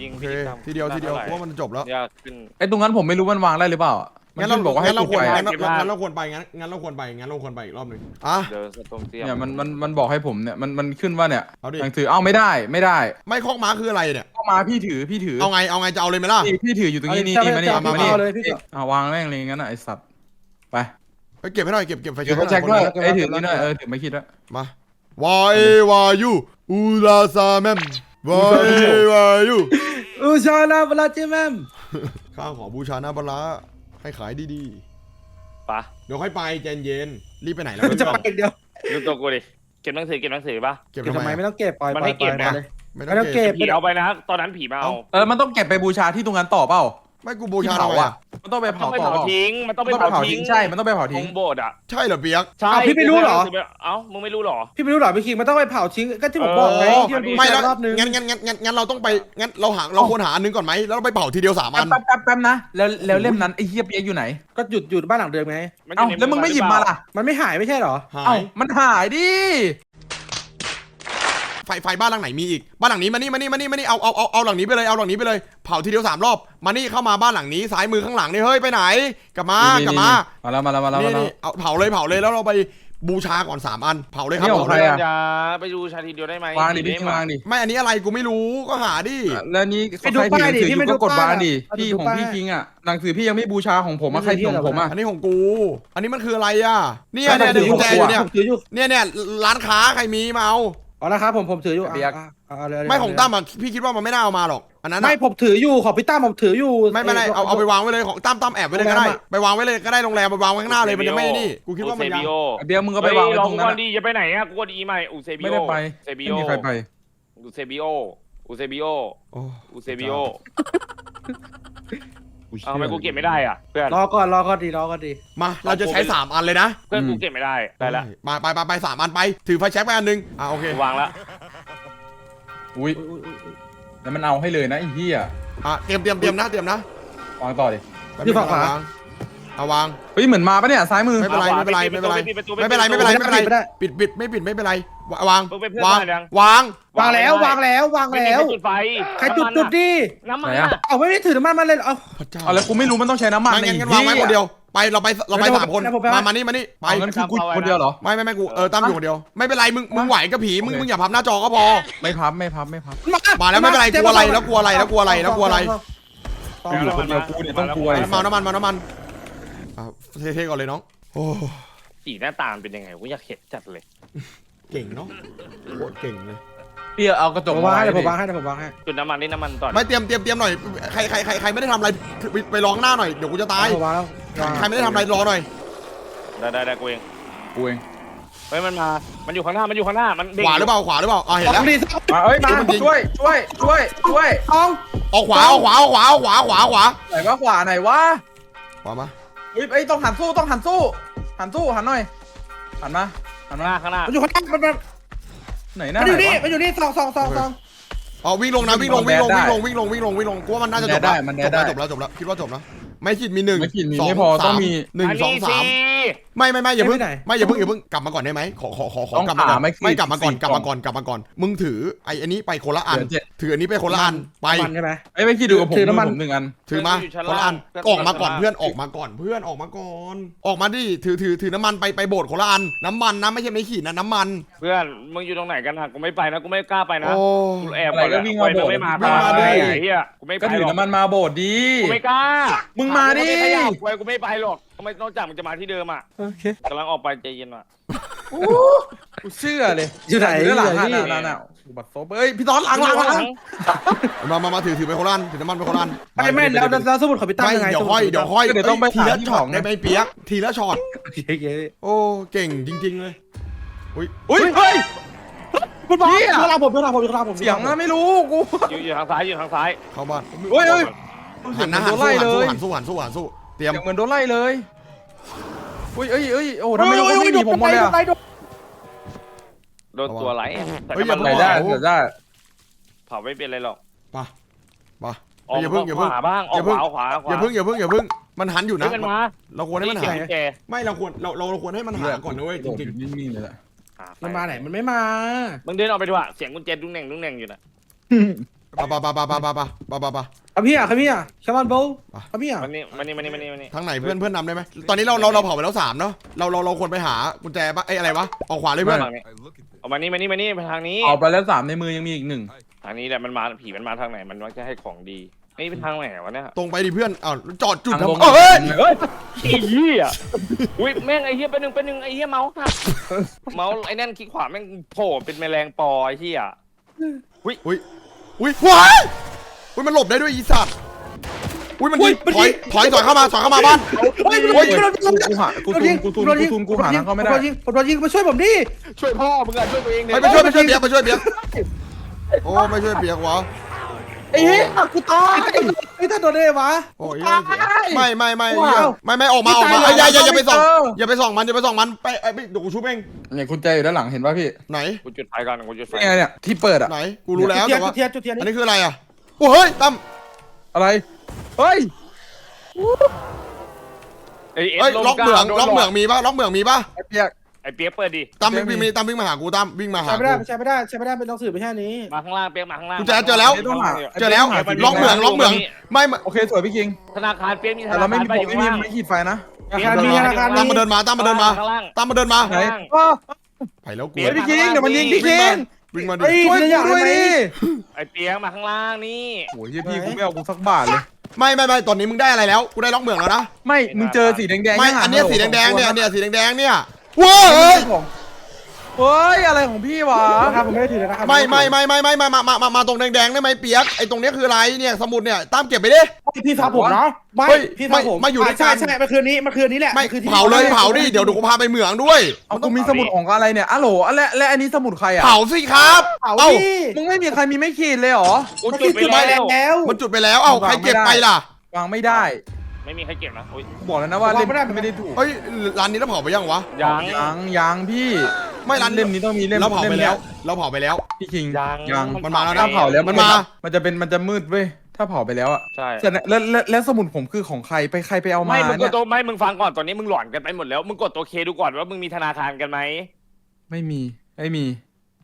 ยิงโอเคพี่ตามทีเดียวทีเดียวเพราะว่ามันจบแล้ว ยากขึ้นไอ้ตรงนั้นผมไม่รู้มันวางได้หรือเปล่าอะมัน งั้นเราขึ้นบอกว่าให้งั้นเราขุดควรไปงั้นเราเก็บไว้งั้นเราควรไปงั้นงั้นเราควรไปงั้นเราควรไปอีกรอบหนึ่งอะเจอสตอมเตียมเนี่ยมันมันมันบอกให้ผมเนี่ยมันมันขึ้นว่าเนี่ยเอาดิหนังสือเอ้าไม่ได้ไม่ได้ไม่คอกม้าคืออะไรเนี่ยเข้ามาพี่ถือพี่ถือเอาไงเอาไงจะเอาเลยไหมล่ะนี่พี่ถืออยู่ตรงนี้นี่เอานี่มานี่เอามานี่เอาเลยพี่อะวางแม่งเลยงั้นน่ะไอสัตว์ไปไปเก็บให้หน่อยเก็บเก็บไฟเดี๋ยวให้เขาหน่แจ็อคด้วยคนไอ้ยถือนี่หน่อยเออถือไม่คิดด้วยมาวาเอวายูอูลาซาแมมวาเอวายูอูชาลาบลาจิแมมข้าขอบูชาหน้าปลาร้า ให้ขายดีปะๆ เดี๋ยวค่อยไปใจเย็นรีบไปไหนแล้วจะไปอีกเดียวดูตัวกูดิ เก็บหนังสือเก็บหนังสือปะ เก็บเก็บทำทำไมไมไม่อะต้องเก็บปล่อยมันปล่ให้อยเก็บปล่อยนะเลยไม่ไม่ต้องเก็บ ผีเอาไปนะ ตอนนั้นผีมาเอา เออ มันต้องเก็บไปบูชาที่ตรงนั้นต่อเปล่า ไม่กูบูที่ชาเผาทำไมอะอะมันต้องไปต้อเผางไปต่อเผาเปล่าทิ้ง มันต้องไปต้องไปเผาเผาทิ้ทิ้งงใช่ มันต้องไปเผาขทิ้องงโบสถ์อะใช่เหรอเปียก ใช่อ้าวพี่ไม่รู้เหรอ เอ้ามึงไม่รู้เหรอ พี่ไม่รู้เหรอพี่คิงมันต้องไปเผาทิ้งก็ที่ผมบอกไงโอ้ที่มันบูไม่ชาแล้ว รอบนึงงั้นงั้นงั้นงั้นงั้นเราต้องไปงั้นเราหาเราควรหาอันนึงก่อนไหมแล้วเราไปเผาทีเดียวสามอัน แป๊บแป๊บแป๊บนะ แล้วแล้วเล่มนั้นไอ้เฮียเปียกอยู่ไหน ก็หยุดหยุดบ้านหลังเดิมไงนเอ้ายู่ในแล้วมึงไม่หยิบมาล่ะ มันไม่หายไม่ใช่เหรอ หาเอ้าย มันหายดิไฟไฟบ้านหลังไหนมีอีกบ้านหลังนี้มานี่มานี่มานี่มานี่เอาเอาเอาเอาหลังนี้ไปเลยเอาหลังนี้ไปเลยเผาทีเดียวสามรอบมานี่เข้ามาบ้านหลังนี้ซ้ายมือข้างหลังนี่เฮ้ยไปไหนกลับมากลับมามาแล้วมาแล้วมาแล้วนี่มาแล้วนี่เอาเผาเลยเผาเลยแล้วเราไปบูชาก่อนสามอันเผาเลยครับนี่ขเผาองใคเลรยอะอย่าไปดูชาทีเดียวได้ไหมวางดิพี่เล่มวางอะดิไม่อันนี้อะไรกูไม่รู้ก็หาดิแล้วนี่ไปดูใครถือหป้ายนังดิสืออพี่ไม่ยู่ดูก็กดวางดิป้ายพี่ดูของป้ายพี่คิงอะหนังสือพี่ยังไม่บูชาของผมอะไม่ใครใช่ส่งผมอะอันนี้ของกู อันนี้มันคืออะไรอะเนี่ยก็เนี่ยถืเนี่ยอกุญแจอยู่เนี่ยผมถืออยู่เนี่ยเนี่ยร้านค้าใครมีมาเอา เอาละครับผมผมถืออยู่เปียกอะอะเอาเลยเาเลยไม่ของตั้มอะพี่คิดว่ามันไม่น่าเอามาหรอกอันนั้นอะไม่ผมถืออยู่ของพี่ตั้มผมถืออยู่ ไม่ไม่ไม่เอาเอาไปวางไว้เลยของตั้มตั้มแอบไว้เลยก็ได้ไปวาง ไว้เลยก็ได้โรงแรมไปวางไว้ข้างหน้าเลยมันจะไม่นี่กูคิดว่ามันอุเซยังบิโอเบียร์มึงก็ไปวางไว้เฮ้ยตรงนั้นก่ออะดีจะไปไหนอะกูกดอีใหม่อุเซบิโอไม่ได้ไปอุเซบิไม่โอมีใครไปอุเซบิโออุเซบิโอโอ้อุเซบิโอ เอาทำไมกูเก็บไม่ได้อะเพื่อนรอก่อนรอก่อนดีรอก่อนดีมา เราจะใช้สามอันเลยนะเพื่อนกูเก็บไม่ได้ได้ละมาไปไปไปสามอันไปถือไฟแช็กไปอันหนึงอะโอเควางละอุ้ยอุ๊ยอุ๊ยอุ๊ยแล้วมันเอาให้เลยนะไอ้เหี้ยอะเตรียมเตรียมเตรียมนะเตรียมนะวางต่อดิที่ฝั่งขวางเอาวาง เฮ้ยเหมือนมาปะเนี่ยซ้ายมือไม่เป็นไรไม่เป็นไรไม่เป็นไรไม่เป็นไรไม่เป็นไรไม่เป็นไรไม่ได้ปิดปิดไม่ปิดไม่เป็นไร วางมึงเป็นเพื่อนวางบ้านยัง วางวางแล้ววางแล้ววางไม่มีแล้ว ใครจุดไฟใครจุดจุดดิน้ำมันไหนอะ อะเอาไม่ได้ถือน้ำมันมาเลยเหรอเอา พระเจ้าเอาแล้วกูไม่รู้มันต้องใช้น้ำมันไม่งั้นงั้นวางไว้คนเดียวไปเราไปเราไปเดี๋ยวสามคนเดี๋ยวผมไป มามานี่มานี่ไปเอางั้นคือกูคนเดียวเหรอ ไม่ไม่ไม่กูเออตั้มอยู่คนเดียวไม่เป็นไรมึงมึงไหวก็ผีมึงมึงอย่าพับหน้าจอก็พอ ไม่พับไม่พับไม่พับมาแล้วไม่เป็นไรกลัวอะไรแล้วกลัวอะไรแล้วกลัวอะไรแล้วกลัวอะไร กูอยู่คนเดียวกูเนี่ยต้องกลัวไอ้เมาน้ำมันเมาน้ำมันอะเท่ๆก่อนเลยน้องโอ้สีหน้าตามันเป็นยังไงกูอยากเห็นจัดเลย เก่งเนาะโคตรเก่งเลยพี่เอากระจกผมมาวางให้ไว้เดี๋ยวผมดิวางให้เดี๋ยวผมวางให้จุดน้ำมันนี่น้ำมันก่อนไม่เตรียมเตรียมเตรียมหน่อยใครใครใครใครไม่ได้ทำอะไรไปไปร้องหน้าหน่อยเดี๋ยวกูจะตายผมวางแล้ววางใครไม่ได้ทำอะไรรอหน่อยได้ได้ได้กูเองกูเองเฮ้ยมันมา มันอยู่ข้างหน้ามันอยู่ข้างหน้ามันเด้งขวาหรือเปล่าขวาหรือเปล่าอะเห็นแล้วดีมาเอ้ยมามันยิง ช่วยช่วยช่วยช่วยทองออกขวาออกขวาออกขวาออกขวาขวาขวาไหนวะขวาไหนวะขวามาเฮ้ยไอ้ยต้องหันสู้ต้องหันสู้ หันสู้หันหน่อยหันมาหัน ข้างหมาน้าข้างหน้ามันอยู่ข้างหน้ามันมันไหนหน้ามันอยู่ไหนนี่วะมันอยู่นี่สองสองสองสองอ๋อวิ่งลงนะวิ่งลงวิ่งลงวิ่งลงวิ่งลงวิ่งลงวิ่งลงกูว่ามันน่าจะจบแล้วมันจแดบได้แล้วจบแล้วจบแล้วคิดว่าจบนะ ไม่คิดมีหนึ่งไม่ขีดมีสองไม่พอสาต้องมี หนึ่งสองสามไม่ไม่ไม่อย่าเพิ่งไม่ไปไหน ไม่อย่าเพิ่งอย่าเพิ่งกลับมาก่อนได้ไหมขอขอขอขอต้องกลับมาก่อนหาไม่ขีดไม่กลับมาก่อนสี่กลับกล่มาองก่อนกลับมาก่อนมึงถือไอ้อันนี้ไปคนละอันเดี๋ยวเจ็ด ถืออันนี้ไปคนละอันไป มันใช่ไหม ไอ้ยไม่คิดดูกับผมถือน้ำมันผมหนึ่งอัน ถือมาเพื่อนอยู่ชั้นคนละอันล่างออกมาก่อนเพื่เพื่ออนนออกมาก่อนเพื่อนออกมาก่อน ออกมาดิถือถือถือน้ำมันไปไปโบสถ์คนละอันน้ำมันนะไม่ใช่ไม่ขีดนะน้ำมันเพื่อนมึงอยู่ตรงไหนกันนะกูไม่ไปนะกูไม่กล้าไปนะโอ้ กูแอบก่อนอะไรก็วิ่งมาปล่อยโบสถ์ไม่มาวิ่งมาดิ ไอ้เหี้ยกูไม่ไปก็ถือหรอกน้ำมันมาโบดดี กูไม่กล้ามึมึงมาดิกูไม่ขยับไว้กูไม่ไปหรอกทำไมนอกจากมึงจะมาที่เดิมอะโอเคกำลังออกไปใจเย็นว่ะกูเชื่อเลยอยู่ไหนด้านหลังอยู่ไหนนั่นนั่นนั่นอุบัติโซบเอ้ยพี่ตอนหลังหลังหลังมามามาถือถือไปคนละอันถือน้ำมันไปคนละอันไม่ไม่แล้วแล้วสมุดของพี่ตั้มไม่ยังไงเดี๋ยวค่อยเดี๋ยวค่อยเดี๋ยวต้องไปทีละหาที่ช็อตของได้ไหมเปียกทีละช็อตโอเคโอเคโอ้เก่งจริง ๆเลยอุ้ยอุ้ยเฮ้ยคุณบอกเหี้ยอยู่ข้างหลังผมอยู่ข้างหลังผมอยู่ข้างหลังผมเสียงนะไม่รู้กูอยู่อยู่ทางซ้ายอยู่ทางซ้ายเข้าบ้านเฮ้ยเฮ้ย หันนะโดหันนสู้ไล่หันเลสู้ยหันสู้หันสู้หันสู้เตรียม เสียงเหมือนโดนไล่เลยอุ้ยเอ้ยเอ้ยโอ้ทำไมเขาไม่หนีผมหมดเลยอะโดนตัวไหลแต่เฮ้ยน้ำอย่ามันเพิ่ง ไหนได้เดี๋ยวได้ เผาไม่เป็นไรหรอกไปไปออกอย่าเพิ่งอย่าเพิ่ง ขวาบ้างออกอย่าเพิ่ขงวาขวาขวาอย่าเพิ่งอย่าเพิ่งอย่าเพิ่งมันหันอยู่เฮ้นะยมันมาเราควรให้มันเสียหางกุญแจไม่เราควรเราเราเราควรให้มันหาก่อนนะเว้ยจริงๆนิ่งๆเลยแหละ อะมันมาไหนมันไม่มา มึงเดินออกไปดูอะเสียงกุญแจดุ้งแหน่งดุ้งแหน่งอยู่น่ะๆ ปะปะปะปะปะปะปะปะปะปะครับพี่อะครับพี่อะชาวบ้านโบครับพี่อะมันนี่มันนี่มันนี่มันนี่มันนี่ทางไหนเพื่อนเพื่อนนำได้ไหมตอนนี้เราเราเราเผาไปแล้วสามเนาะเราเราเราควรไปหากุญแจปะไอ้ยอะไรวะออกขวาเลยเพื่อน ทางนี้เอามานี่มานี่มานี่ไปทางนี้เอาไปแล้วสามในมือยังมีอีกหนึ่งทางนี้แหละมันมาผีมันมาทางไหนมันมักจะให้ของดีนี่เป็นทางไหนวะเนี่ยตรงไปดิเพื่อนอ้าวจอดจุดทางลงทำเอ้ยเฮ้ยไอ้เหี้ยอุ้ยแม่งไอ้เหี้ยเป็นหนึ่งเป็นหนึ่งไอ้เหี้ยเมาส์หักเมาส์ไอ้นั่นคลิกขวาแม่งโผล่เป็นแมลงปอไอ้เหี้ยอุ้ย อุ้ยว้ายอุ้ยมันหลบได้ด้วยอีสัตว์อุ้ยมันยิงถอยถอยถอยเข้ามาถอยเข้ามาบ้านเฮ้ยเฮ้ยกูหากูทุนกูทุนกูทุนกูหาทางเข้าไม่ได้ผมโดนยิงผมโดนยิงมาช่วยผมดิช่วยพ่อมึงอะช่วยตัวเองเลยไปไปช่วยไปช่วยเปียกไปช่วยเปียกโอ้ไม่ช่วยเปียกวะไอ้เหี้ยกูตาย ไอ้ท่านโดนได้วะ โอ้ยตายไม่ไม่ไม่ว้าวไม่ไม่ออกมาออกมาไม่ไอ้ยอย่าอย่าอย่าไปส่องไม่เจออย่าไปส่องมันอย่าไปส่องมันไปไอ้เดี๋ยวกูชุบเองเนี่ยกุญแจอยู่ด้านหลังเห็นป่ะพี่ไหนกูจุดไฟก่อนกูจุดไฟ นี่ไงเนี่ยที่เปิดอะไหนกูรู้แล้วจุดเทียแต่นว่าจุดเทียนจุดเทียนอันนี่นี้คืออะไรอะโอ้เฮ้ยตั้มอะไรเฮ้ยไอ้เอ็เฮ้ยดล็อกเหมืองล็อกเหมืองมีป่ะล็อกเหมืองมีป่ะไอ้เปียก ไอ้เปียกเปิดดิตั้มวิ่งเปี๊วิ่ยงกมีตั้มวิ่งมาหากูตั้มวิ่งมาหาใช้ไม่ได้กู ใช้ไม่ได้ใช้ไม่ได้เป็นหนังสือไปแค่นี้ มาข้างล่างเปียกมาข้างล่างกุญแจเจอแล้วไอ้ต้องหาเจอแล้วไต้งหาล็อกเหมืองล็อกเหมืองไม่ไม่โอเคสวยพี่คิงธนาคารเปียกมีธแต่นาเราคารไม่มีไปผมอยู่ไม่ข้างมีล่างไม่ขีดไฟนะอาคารมีอาคาร ตั้มมีมาเดินมาตั้มมาเดินมาข้างล่างตั้มมาเดินมา ข้างล่าง ไปแล้วกูเปี๊ยกพี่คิงเดี๋ยวมันยิงพี่วิ่งคิมางวิ่งมาดิ เฮ้ยช่วยเดี๋กูยวด้วยได้ไหมดิไอ้เปียกมาข้างล่างนี่โอ้ยพี่กูไม่เอากูสักบาทเลย ไม่ไม่ไม่ตอนนี้มึงได้อะไรแล้ว กูได้ล็อกเหมืองแล้วนะ ไม่ มึงเจอสีแดงๆไม่ยังอันเนี้ยฮัลสีโหลแดงๆเนี่ยสอเนี่ยตัวสีแดงๆเนี่ย ว้าเฮ้เฮ้ยยเฮ้ยอะไรของพี่วะนะครับผมไม่ได้ถือนะครับไม่ไม่ไม่ไม่ไม่ไม่มามามามาตรงแดงๆได้ไหมเปียกไอ้ตรงเนี้ยคืออะไรเนี่ยสมุดเนี่ยตามเก็บไปดิพี่ฟังผมเนาะไม่เฮ้ยพี่ฟังผมไม่มาอยู่ด้วยกันใช่ใช่เมื่อคืนนี้เมื่อคืนนี้แหละไม่คือที่เผาเลยเผาดิเดี๋ยวเดี๋ยวกูพาไปเหมืองด้วยเอากูมีสมุดของอะไรเนี่ยอ้าวโหลอะและและอันนี้สมุดใครอะเผาสิครับเผาเอ้าดิมึงไม่มีใครมีไม่ขีดเลยเหรอกูมันจุจุดดไปไปแล้วแล้วมันจุดไปแล้วเอ้าใครเก็บไปล่ะวางไม่ได้ ไม่มีใครเก็บนะโอ้ย บอกแล้วนะว่าเล่มไม่ได้ถูกเฮ้ยร้านนี้เราเผาไปยังวะ ยังยังยังพี่ไม่ร้านเล่มนี้ต้องมีเล่มเราเผาไปมแล้ว เราเผาไปแล้ว พี่คิงยังยังมันมาแล้วนะถ้าเผาแล้วมันมา มันจะเป็นมันจะมืดเว้ยถ้าเผาไปแล้วอะใช่แต่แล้วแล้วแล้วสมุดผมคือของใครไปใครไปเอามาไม่มึงกเนี่ดยตัวไม่มึงฟังก่อนตอนนี้มึงหลอนกันไปหมดแล้วมึงกดตัวเคดูก่อนว่ามึงมีธนาคารกันไหมไม่มีไม่มี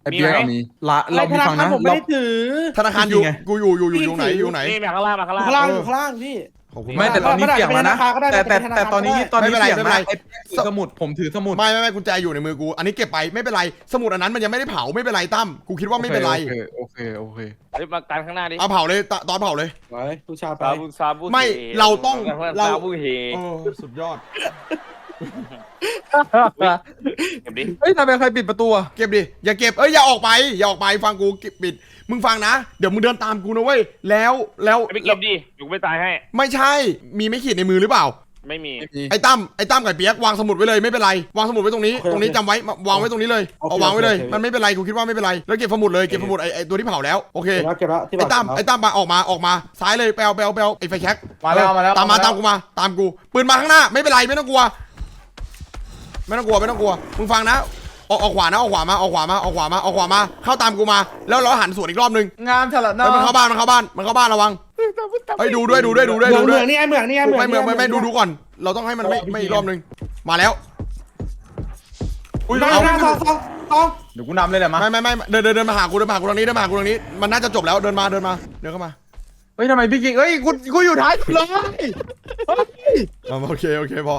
ไอมีเปียกไหมอะมีละเราธมีนาฟังคารนะผมไม่เราได้ถือธนาคารอยู่นี่ไงกูอยู่อยู่อยู่อยู่ไหนอยู่ไหนนี่มาข้างล่างมาข้างล่างข้างล่างอยู่ข้างล่างพี่ ขอบคุณไม่มากแต่ตอนนี้เสี่ยงแล้วนะก็ได้แต่แต่เป็นธนาคารแต่ตอนนี้ก็ได้ตอนนี้ไม่เป็นไรเสี่ยงไม่เป็นไรนะไอเปียกถือสมุดผมถือสมุดไม่ไม่ไม่กุญแจอยู่ในมือกู อันนี้เก็บไปไม่เป็นไรสมุดอันนั้นมันยังไม่ได้เผาไม่เป็นไรตั้มกูคิดว่าไม่เป็นไรโอเคโอเคโอเคเฮ้ยมากันข้างหน้าดิเอาเผาเลยตตอนเผาเลยไปผู้ชายไปซาบูซาบูไม่เราต้องเราซาบูเฮโอ้สุดยอด เก็บดิเฮ้ยทำไมใครปิดประตูอะเก็บดิ อย่าเก็บ เอ้ยอย่าออกไป อย่าออกไปฟังกูเก็บปิด มึงฟังนะ เดี๋ยวมึงเดินตามกูนะเว้ย แล้วแล้วไปเก็บดิอยู่กูไปตายให้ ไม่ใช่ มีไม่ขีดในมือหรือเปล่า ไม่มีไม่มีไอ้ตั้ม ไอ้ตั้มกับไอ้เปียกวางสมุดไว้เลยไม่เป็นไร วางสมุดไว้ตรงนี้ ตรงนี้จำไว้มาวางไว้ตรงนี้เลย เอาวางไว้เลย มันไม่เป็นไรกูคิดว่าไม่เป็นไร แล้วเก็บสมุดเลย เก็บสมุดไอ้ไอ้ตัวที่เผาแล้ว โอเคเก็บแล้วเก็บแล้วที่ไอ้ตั้ม ไอ้ตั้มมาออกมา ออกมา ซ้ายเลยไปเอาไปเอาไปเอาไอ้ไฟแช็กมาแล้วมาแล้ว ตามมามาแล้วตามกูมา ตามกู ปืนมาข้างหน้าไม่เป็นไรไม่ต้องกลัว ไม่ต้องกลัวไม่ต้องกลัวมึงฟังนะออกออกขวานะออกขวามาออกขวามาออกขวามาออกขวามาเข้าตามกูมา แล้วเราหันสวนอีกรอบนึงงามฉลาดเฮ้ยมันเข้าบ้านมันเข้าบ้านมันเข้าบ้านระวังเฮ้ยดูด้วยดูด้วยดูด้วยเหมือดูงเหด้มืวยองนี่ไอ้เหมืองนี่ไอ้เหมืองไม่ไม่ไม่ไม่ดูดูก่อน เราต้องให้มันไม่ไม่อีกรอบนึงมาแล้วอุ้ยเอาสองสองสองเดี๋ยวกูนำเลยแหละมาไม่ไม่ไม่เดินเดินเดินมาหากูเดินมาหากูตรงนี้เดินมาหากูตรงนี้มันน่าจะจบแล้วเดินมาเดินมาเดินเข้ามา เฮ้ยทำไมพี่กิ๊กเฮ้ยกูกูอยู่ท้ายสุดเลยเอามาโอเคโอเคพอ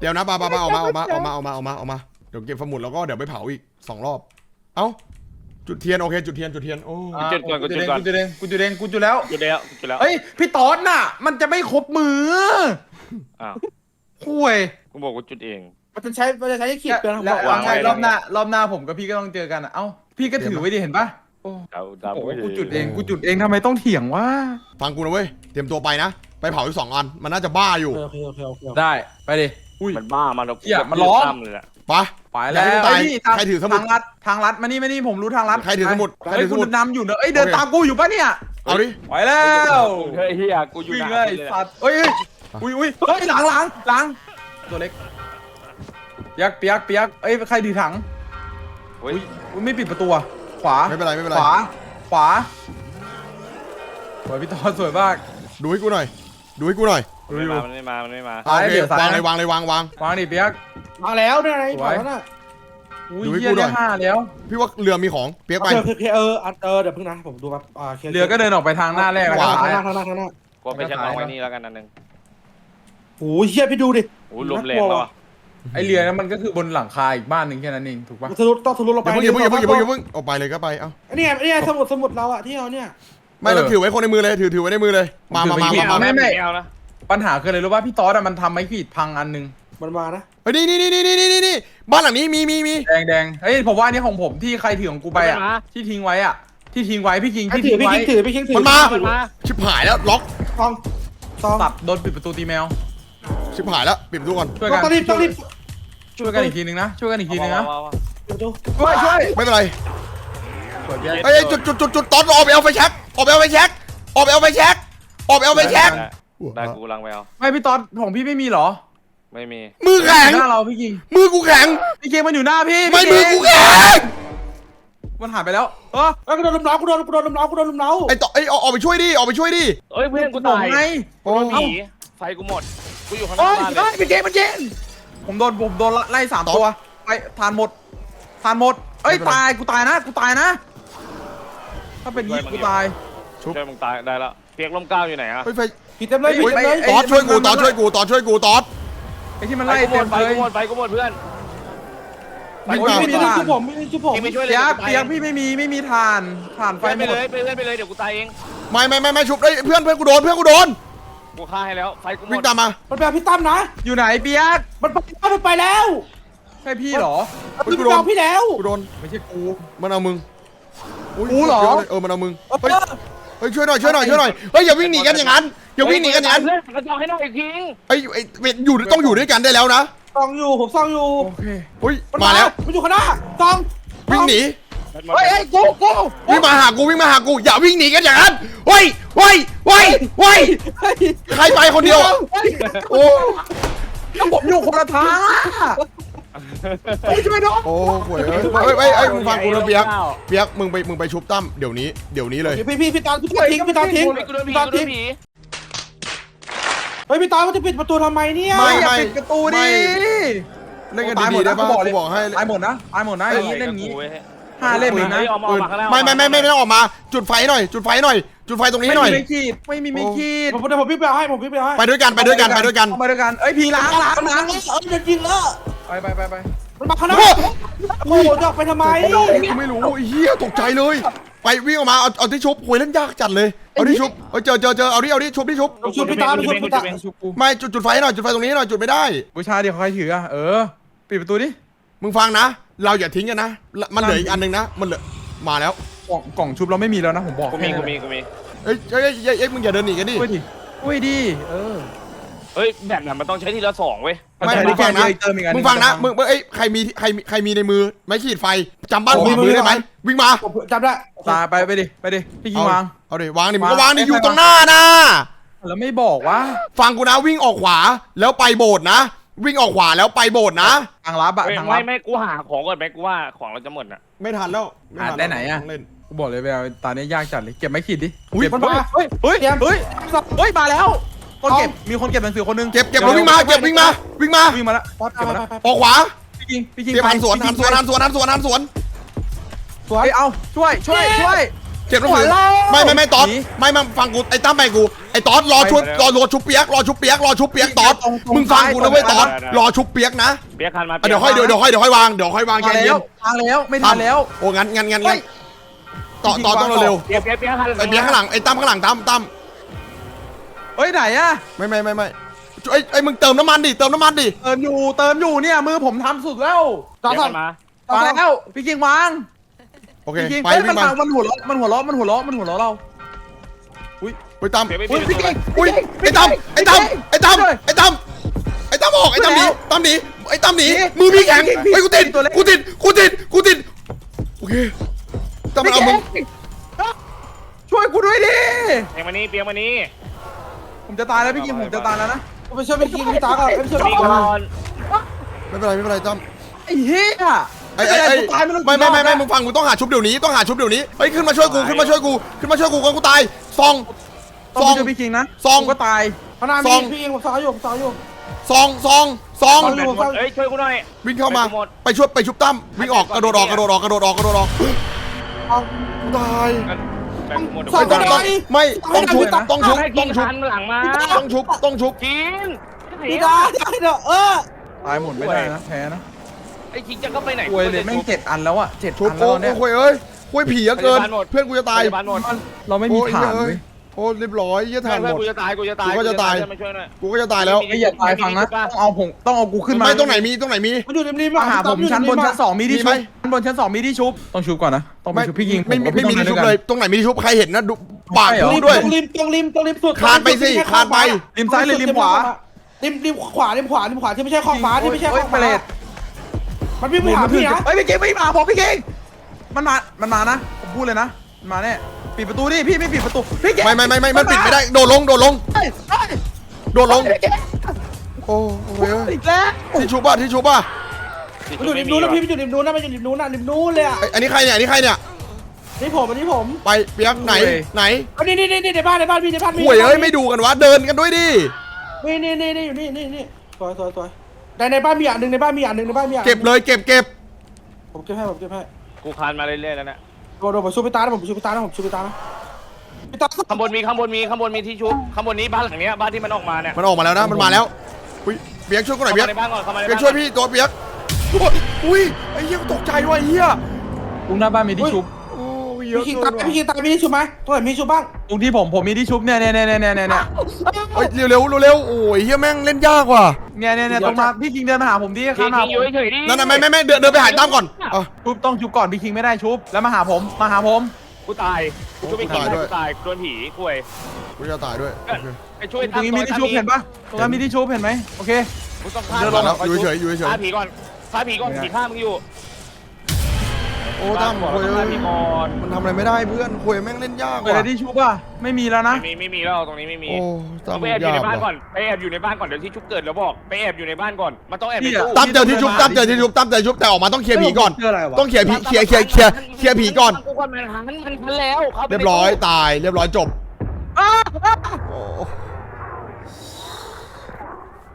เดี๋ยวนะปาปาปาออกมาออกมาออกมาออกมาออกมาออกมาเดี๋ยวเก็บสมุดแล้วก็เดี๋ยวไปเผาอีกสองรอบ เอ้าจุดเทียนโอเค จุดเทียนจุดเทียนโอ้จุดก่อนกูจุดก่อน กูจุดเองกูจุดเองกูจุดแล้วจุดแล้วจุดแล้วเฮ้ยพี่ตอนน่ะ มันจะไม่ครบมืออ้าวคุยกูบอกกูจุดเอง มันจะใช้มันจะใช้ขีดเปลืองแล้วบอกวางไว้รอบหน้ารอบหน้าผมกับพี่ก็ต้องเจอกันอะเอ้าพี่ก็ถือไว้ดิเห็นปะ โอ้ดาวดาวโหกูจุดเองกูจุดเองทำไมต้องเถียงวะฟังกูนะเว้ย เตรียมตัวไปนะ ไปเผาอีกสองอัน มันน่าจะบ้าอยู่โอเคโอเคโอเคได้ไปดิอุ้ยมันบ้ามันแล้วเหี้ยมันร้อนตั้มเลยอะไป ไปแล้วอย่าให้มึงตายเอ้ยนี่ทางใครถือสมุดทางลัดทางลัดมานี่มานี่ผมรู้ทางลัดใครถือสมุดใครเฮ้ถืยอสกูมุดนำอยู่เนอะเอ้ยเดินโอเคตามกูอยู่ปะเนี่ยเอาดิ ไปแล้วเฮ้ยเฮียกูอยู่วิ่งหน้าเลยที่สัตว์เอ้ยเอ้ยอุ้ยอุ้ยเฮ้ยหลังหลังหลังตัวเล็กเปียกเปียกเปียกเอ้ยใครถือถังเฮ้ยอุ้ยอุ้ยไม่ปิดประตูอะ ขวาไม่เป็นไรไม่เป็นไร ขวา ขวาสวยพี่ตอนสวยมาก ดูให้กูหน่อย ดูให้กูหน่อยดูไม่อยู่มามันไม่มา มันไม่มาโอเคเดี๋ยวซ้าย วางนะเลยวางเลยวางวาง วางดิเปียก มาแล้วเนี่ยไงสวยถอยแล้วน่ะอุ้ยดูให้เฮียกูหน่ได้อย ห้าแล้ว พี่ว่าเรือมีของเปียกไปโอเคโอเคเอออะเออเดี๋ยวเพิ่งนะผมดูแบบอ่าโคเรือก็เดินออกไปทางหน้าแรกทางแล้วหก็น้าซ้าย ทางหน้าทางหน้าทางหน้ากูเอาไปเช็ควางไว้นี่แล้วกันอันหนึงโอ้ยเฮียพี่ดูดิ โอ้ยลมแรงแล้วอะ ไอเรือนั้นมันก็คือบนหลังคาอีกบ้านหนึ่งแค่นั้นเองถูกปะมันทะลุต้องทะลุลงอไปย่าเพิ่งอย่าเพิ่งอย่าเพิ่งอย่าเพิ่งอย่าเพิ่งออกไปเลยก็ไปเอ้าอันนี้ไงอันนี้ไงสมุดสมุดเราอะที่เอาเนี่ย ไม่ต้องถือไว้คนในมือเลยถือถือไว้ในมือเลยมามามาไม่มาเอามานะไม่ เอานะปัญหาคืออะไรรู้ป่ะพี่ต๊อดอะมันทำไม้ขีดพังอันหนึงมันมานะเฮ้ยนี่นี่นี่นี่นี่นี่นี่บ้านหลังนี้มีมีมีแดงแดงเฮ้ยผมว่าอันนี้ของผมที่ใครถือของกูไปอะที่ทิ้งไว้อะที่ทิ้งไว้พี่คิงไอ้ที่ถือทิ้งพี่ไว้คิงถือพี่คิงถือมันมามันมาชิบหายแล้วล็อกซองซองตัดโดนปิดประตูตีแมว ชิบหายแล้วปิดประตูก่อนช่วยต้กัอนงรีบต้องรีบช่วยกันอีกทีนึงนะช่วยกันอีกทีนึงนะเอาเอาเอาเดี๋ยวดูช่วยช่วยไม่เป็นไรสวยเปียกเฮ้ยจุดจุดจุดจุดตอนออกไปเอาไฟแช็กออกไปเอาไฟแช็กออกไปเอาไฟแช็กออกไปเอาไฟแช็กได้ได้กูลังไปเอาไม่พี่ต๊อดของพี่ไม่มีเหรอ ไม่มี มือแข็งหน้าเราพี่คิงมือกูแข็งพี่คิงมันอยู่หน้าพี่ไม่พี่มือคิงกูแข็งมันหายไปแล้วเออเอ้ยกูโดนลมเล้ากูโดนกูโดนลมเล้ากูโดนลมเล้าไอ้ต่อไอ้ออกไปช่วยดิออกไปช่วยดิเอ้ยเพื่อนกูบอตากยไงโอ้โดนผีไฟกูหมด กูอยู่ข้างหโอ้น้ายบ้านเลเฮ้ยยพี่คิงมันยิงผมโดนผมโดนไล่สามตัวไปทานหมดทานหมดเอ้ยตายกูตายนะกูตายนะ ถ้าเป็นงี้กูตาย ช่วยมึงตายได้แล้วเปียกลมก้าวอยู่ไหนอะเฮ้ยไฟผิดเต็มเลยผิดเต็มเลยเอ้ตอดช่วยกูตอดช่วยกูตอดช่วยกูตอด ไอ้ที่มันไฟไล่กูหมเต็ดมไฟเลยกูหมดไฟกูหมดเพื่อนวิ่งโอ้มายไม่มีที่ชุบผมไม่มีที่ชุบผมเองไปช่วยเลยเปียกกูตาเปียกพี่ไม่มีไม่มีทานทานไฟไปหมไปดเลยไปเพื่อนไปเลยเดี๋ยวกูตายเองไม่ไม่ไม่ไม่ชุบเอ้ยเพื่อนเพื่อนกูโดนเพื่อนกูโดน กูฆ่าให้แล้วไฟกูหมวิ่งดตามมามันไปเอาพี่ตั้มนะ อยู่ไหนเปียกมันไปแล้วมันไปแล้วใช่พี่เหรอมันไปเอาพี่แล้ว กูโดนไม่ใช่กู มันเอามึงยกูเหรอ เออมันเอามึงเฮ้ยเฮ้ยช่วยหน่อยช่วยหน่อยช่วยหน่อยเฮ้ยอย่าวิ่งหนีกันอย่างนั้นอย่าวิ่งหนีกันอย่างนั้นเพื่อนกระจอกให้หน่อยคิงไอ้ไอ้เวทอยู่ต้องอยู่ด้วยกันได้แล้วนะซองอยู่ผมซองอยู่โอเคเฮ้ยมันมาแล้ว มันอยู่ข้างหน้าซองวิ่งหนีเฮ้ยไอ้ยกูกูวิ่งมาหากูวิ่งมาหากูอย่าวิ่งหนีกันอย่างนั้นเฮ้ยเฮ้ย เฮ้ยเฮ้ยเฮ้ยใครไปคนเดียวอะโอ้แล้วผมอยู่คนละทางอะเฮ้ยช่วยด้วยโอ้โหเฮ้ยเฮ้ยเฮ้ยเฮ้ยมึงฟังกูนะเปียกเปียกมึงไปมึงไปชุบตั้มเดี๋ยวนี้เดี๋ยวนี้เลย พี่พี่พี่ตอนพี่ตอนทิ้งพี่ตอนทิ้งไอ้กูโดนผีพี่ตอนกูโดทิ้งนผีเฮ้ยพี่ตอนมันจะปิดประตูทำไมเนี่ยไม่ อย่าปิดประตูดิเล่นกันดีๆได้ปะตายหมกูบอกให้ตายหมดนะตายหมดนะอย่างนี้เล่นอย่างนี้กูว้ยห้าเล่มเองนะฮ้ยออกมาออกมาข้างหน้าไม่ไม่ไม่ไม่ไม่ต้องออกมา จุดไฟหน่อย จุดไฟหน่อย จุดไฟตรงนี้ไม่หน่อยมีไม่ขีดไม่มีไม่ขีดผมเดี๋ยวผมพี่ไปเอาให้ผมพี่ไปเอาให้ไปด้วยกันไปด้วยกันไปด้วยกันเอาไปด้วยกันเอ้ยพีล้างล้างมันล้างเออจะยิงแล้วไปไปไปไปมันมาข้างหน้าโอ้โหจะออกไปทำไมกูไม่รู้ไอ้เหี้ยตกใจเลย ไปวิ่งออกมาเอาเอาที่ชุบโหยเล่นยากจัดเลยเอาที่ชุบเออเจอเจอเจอเอาที่เอาที่ชุบที่ชุบผมชุบพี่ตอนผมชุบพี่ตอนชุบกูไม่จุดจุดไฟหน่อยจุดไฟตรงนี้หน่อยจุดไม่ได้บูชาเดี๋ยวใครถืออะเออปิดประตูดิมึงฟังนะ เราอย่าทิ้งกันนะ มันเหลืออีกอันหนึงนะ มันเหลือมาแล้ว กล่องกล่องชุบเราไม่มีแล้วนะผมบอกกูมีกูมีกูมี เอ้ยเอ้ยเอ้ยเอ้ยเอ้ยมึงอย่าเดินหนีกันดิอุ้ยดิอุ้ยดิเออ เฮ้ยแบบนั้นมันต้องใช้ทีละสองเว้ยไม่แต่มึงฟังนะ เติมอีกอันหมึนึ่งฟังนะ มึงเอ้ยใครมีใครมีใครมีในมือไม้ขีดไฟจำบ้านโอ้ขวามือได้ไหมวิ่งมาผมจำได้ตายไปไปดิไปดิพี่กิงเอาวาง เอาดิวางดิมึงก็วางวางดิให้อยู่ใครตรงหน้านะ แล้วไม่บอกว่า ฟังกูนะวิ่งออกขวาแล้วไปโบสถ์นะ วิ่งออกขวาแล้วไปโบสถ์นะ ทางลับอะเฮ้ยทางลัไม่บ ไม่กูหาของก่อนไหมกูว่าของเราจะหมดอะ ไม่ทันแล้วม่ทัหาได้ไหนอะ ต้งเล่น กูบอกเลยเวลาตอนนี้ยากจัดเลยเก็บไม้ขีดดิอุ๊ย เก็บมันมาเฮ้ยเฮ้ยเตรียมเฮ้ยสับเฮ้ยมาแล้วคนเก็บมีคนเก็บหนังสือคนหนึงเก็บเก็บแล้ววิ่งมาเก็บวิ่งมา วิ่งมาวิ่งมาแล้วป๊อดเก็บมาแล้วออกขวาพี่กิงพี่กิงเตรียมหันสวนหันสวนหันสวนหันสวนหันสวน สวยเฮ้ยเอาช่วยช่วยช่วย เก็บหนังสือหัวเราะไม่ไม่ไม่ตอดหนีไม่ไม่ฟังกูไอ้ตั้มไปกูไอ้ตอดรอชุบรอรอชุบเปียกรอชุบเปียกรอชุบเปียกตอดตรงตรงมึงฟังกูนะเว้ยซ้ายตอดรอชุบเปียกนะเปียกคันมาอะเดี๋ยวค่อยเดี๋ยวเดี๋ยวค่อยเดี๋ยวค่อยวางเดี๋ยวค่อยวางมาแค่แล้เย็วนทางแล้วไม่ทันแล้วโอ้งั้นงั้นงั้นเฮ้งั้นยต่อต่อต้องเร็วเปียกเปียกเปียกคันไอ้เปียกข้างหลังไอ้ตั้มข้างหลังตั้มตั้มเฮ้ยไหนอะไม่ไม่ไม่ไม่ไอ้ไอ้มึงเติมน้ำมันดิเติมน้ำมันดิเติมอยู่เติมอยู่เนี่ยมือผมทำสุดแล้วต่อเปียกต่อคันมาต่อมาต่อแล้วพี่กิงวาง โอเคพี่กิงไปเฮ้ยวิ่มันงมามันหัวเราะมันหัวเราะมันหัวเราะมันหัวเราะเรา ไปตั้มเปียกไม่อุ้มียประพี่ตูกิเลยงอุ้ยไอ้ตั้มไอ้ตั้มไอ้ตั้มไอ้ตั้มไอ้ตั้มออกไอ้ตั้มหนีตั้มหนีไอ้ตั้มหนีมือพี่แข็งไอ้กูติดกูติดกูติดกูติดโอเคตั้มมันเอามึงช่วยกูด้วยดิ เปียกมานี่เปียกมานี่ผมจะตายแล้วพี่กิงผมจะตายแล้วนะไปช่วยพี่คิงพี่ตาก่อนไปช่วยมีพี่ก่ก่ออนนไม่เป็นไรไม่เป็นไรตั้มไอ้เหี้ย ไอ้ไอ้ไอ้กูตายไม่รู้ไม่ไม่ไม่ไม่กี่รอบแล้วมึงฟังกูต้องหาชุบเดี๋ยวนี้ต้องหาชุบเดี๋ยวนี้เฮ้ยขึ้นมาช่วยกูขึ้นมาช่วยกูขึ้นมาช่วยกูก่อนกูตายซองต้องซองไปช่วยพี่คิงนะซองกูก็ตายข้างหน้าซองมีพี่เองผมซ้ออยู่ผมซ้ออยู่ ซองซองซองซองแบตหมดเอ้ยช่วยกูหน่อย วิ่งเข้ามาไปหมด ไปช่วยไปชุบตั้มวิ่งออกกระโดดออกกระโดดออกกระโดดออกกระโดดออกเอาตายแบตหมดซองต้องต้องไม่ต้องชุบต้องชุบให้ต้กิองนชุบทันหลังมาต้องชุบต้องชุบ กินพี่ได้ได้เด้อเออตายหมดไม่ได้นะแพ้นะ ไอ้คิงจะก็ไปไหนอวยเลยแม่งเจ็ดอันแล้วอะเจ็ดชุบอันโอ้แล้วเนี่ย โหเอ้ยคุยผีเยอะเกิน เพื่อนกูจะตาย พยาบาลหมดเราไม่มีฐานเว้ยโอ้เรียบร้อยเยี่ยทานหเพื่อนมด กูจะตายกูจะตายกูก็จะตาย มาช่วยหน่อย กูก็จะตายแล้ว ไอ้อย่าตายฟังนะต้องเอาผมต้องเอากูขึ้นมาไม่ตรงไหนมีตรงไหนมี มันอยู่ริมริมมาหาผมชั้นบนชั้นสองมีที่มีไหชุมบชั้นบนชั้นสองมีที่ชุบต้องชุบก่อนนะต้องไปชุบพี่ยิงไม่ผไม่กับไม่พี่มีที่ต้ชุอบงเลยกันตรงไหนมีที่ชุบใครเห็นนะดูปากใช่เหรอดูด้วยตรงริมตรงริมตรงริมสุดคานไปสิคานไป ริมซ้ายหรือริมขวาริมริมขวาริมขวาริมขวาที่ไม่ใช่ขอบฟ้าที่ไม่ใช่ขโอ้อยบเปฟ้ารต มันวิ่งไปหาพี่นะเฮ้ยพี่เก่งไม่มาผมพี่เก่งมันมา มันมานะ ผมพูดเลยนะ มันมาแน่ปิดประตูดิพี่ไม่ปิดประตู พี่เก่งไม่ไม่ไม่ไม่มันปิดไม่ได้ โดดลง โดดลง เฮ้ยเฮ้ยโดดลง โอ้โหอีกแล้วที่ชุบป่ะที่ชุบป่ะมันอยู่ริมนู้นนะพี่มันอยู่ริมนู้นนะมันอยู่ริมนู้นนะริมนู้นเลยอะไอ้อันนี้ใครเนี่ย อันนี้ใครเนี่ย นี่ผม อันนี้ผม ไปเปียกไหน ไหนอันนี้นี่นี่นี่ในบ้านในบ้านพี่ในบ้านพี่ห่วยเอ้ยไม่ดูกันวะ เดินกันด้วยดิ นี่นี่นี่นี่อยู่นี่นี่นี่สวยสวยสวย ในในบ้านมีอย่างหนึ่งในบ้านมีอย่างหนึ่งในบ้านมีอย่างเก็บเลยเก็บเก็บผมเก็บให้ผมเก็บให้กูคานมาเรื่อยๆแล้วนะโดนโดนผมชูไปตานะผมชูไปตานะผมชูไปตานะไปตาข้างบนมีข้างบนมีข้างบนมีที่ชุบข้างบนนี้บ้านหลังเนี้ยบ้านที่มันออกมาเนี่ยมันออกมาแล้วนะมันมาแล้วอุ้ยเปียกช่วยกูหน่อยเข้าเปียมากในบ้านก่อนเข้ามาในเปียบ้ากนช่วยพี่ตัวเปียกอุ้ยไอ้เหี้ยกูตกใจด้วยไอ้เหี้ยตรงหน้าบ้านมีที่ชุบโอ้ย เยอะพี่คิงเกิตานพี่คิงตาพี่ชูไหมตรงไหนมีชูบ้างตรงที่ผมผมมีที่ชุบเนี่ยเนี่ยเนี่ยเนี่ยเนี่ยเนี่ยเฮ้ยเร็วเร็วเร็วโอ้ยเหี้ยแม่งเล่นยากว่ะเนี่ยเนี่ยเนี่ยตรงมาพี่คิงเดินมาหาผมดิคิข้างงหน้าคิงอยู่เฉยๆดินั่นน่ะไม่ไม่ไม่เดินเดินไปหายตั้มก่อนอะชุบต้องชุบก่อนพี่คิงไม่ได้ชุบแล้วมาหาผมมาหาผมกูตายกูช่วยไปคิงให้กูตายโดนผีกล้วยกูจะตายด้วยโอเคไปช่วยตรงนี้มีที่ชุบเห็นปะตรงนั้นมีที่ชุบเห็นไหมโอเคกูต้องฆ่าเดินลงแล้วอยู่เฉยอยู่เฉยฆ่าผีก่อนฆ่าผีก่อนผีฆ่ามึงอยู่โอ้ตั้มก่อนโอ้ยฆ่าผีก่อนมันทำอะไรไม่ได้เพื่อนโวยแม่งเล่นยากเปิดว่ะที่ชุบป่ะไม่มีแล้วนะไม่มีไม่มีแล้วตรงนี้ไม่มีโอ้ตั้มไปแอบอยู่ยาในกบ้านก่อว่ะนไปแอบอยู่ในบ้านก่อนเดี๋ยวที่ชุบเกิดแล้วบอกไปแอบอยู่ในบ้านก่อนมันต้องแอบในตู้ตั้มเจอที่ชุบตั้มเจอที่ชุบตั้มเจอที่ชุบแต่ออกมาต้องเคลียร์ผีก่อน เจออะไรวะต้องเคลียร์ผีเคลียร์เคลียร์เคลียร์เคลียร์ผีก่อน กูก่อนมันหันมันทันแล้วาไปเรียบร้อยตายเรียบร้อยจบโอ้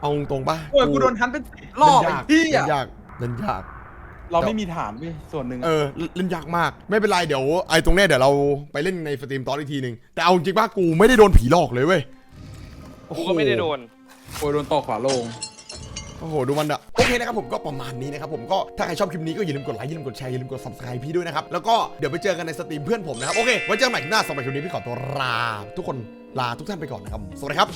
เอาตรงๆป่ะโอ้ยกูโดนทันเป็นสิบรอบเล่ไอ้นพี่ยากอะเล่นยากเล่นยาก เราไม่มีฐานด้วยส่วนหนึ่งเออเล่นยากมาก ไม่เป็นไรเดี๋ยวไอ้ตรงเนี้ยเดี๋ยวเราไปเล่นในสตรีมตอนอีกทีหนึ่งแต่เอาจริงป่ะกูไม่ได้โดนผีหลอกเลยเว้ยกูก็ไม่ได้โดน โอ้ยโดนตอกขวาลง โอ้โห ดูมันอะโอเคนะครับผมก็ประมาณนี้นะครับผมก็ถ้าใครชอบคลิปนี้ก็อย่าลืมกดไลค์อย่าลืมกดแชร์อย่าลืมกด subscribe พี่ด้วยนะครับ แล้วก็เดี๋ยวไปเจอกันในสตรีมเพื่อนผมนะครับ โอเค ไว้เจอกันใหม่คลิปหน้าสำหรับคลิปนี้พี่ขอตัวลาทุกคนลาทุกท่านไปก่อนนะครับผมสวัสดีครับ